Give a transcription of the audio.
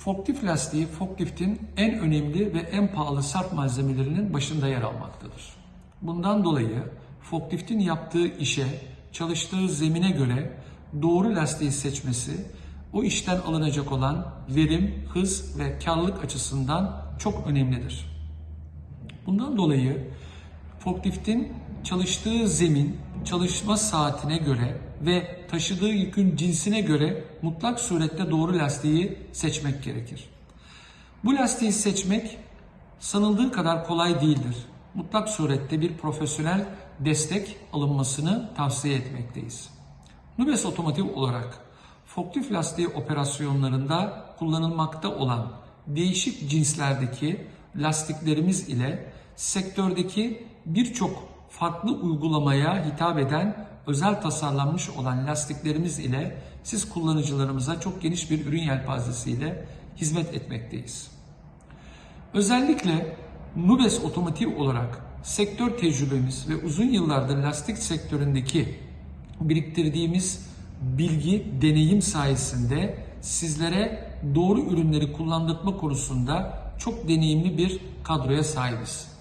Forklift lastiği forkliftin en önemli ve en pahalı sarf malzemelerinin başında yer almaktadır. Bundan dolayı forkliftin yaptığı işe, çalıştığı zemine göre doğru lastiği seçmesi o işten alınacak olan verim, hız ve karlılık açısından çok önemlidir. Bundan dolayı forkliftin çalıştığı zemin, çalışma saatine göre ve taşıdığı yükün cinsine göre mutlak surette doğru lastiği seçmek gerekir. Bu lastiği seçmek sanıldığı kadar kolay değildir. Mutlak surette bir profesyonel destek alınmasını tavsiye etmekteyiz. Nubes Otomotiv olarak forklift lastiği operasyonlarında kullanılmakta olan değişik cinslerdeki lastiklerimiz ile sektördeki birçok farklı uygulamaya hitap eden özel tasarlanmış olan lastiklerimiz ile siz kullanıcılarımıza çok geniş bir ürün yelpazesiyle hizmet etmekteyiz. Özellikle Nubes Otomotiv olarak sektör tecrübemiz ve uzun yıllardır lastik sektöründeki biriktirdiğimiz bilgi, deneyim sayesinde sizlere doğru ürünleri kullandırma konusunda çok deneyimli bir kadroya sahibiz.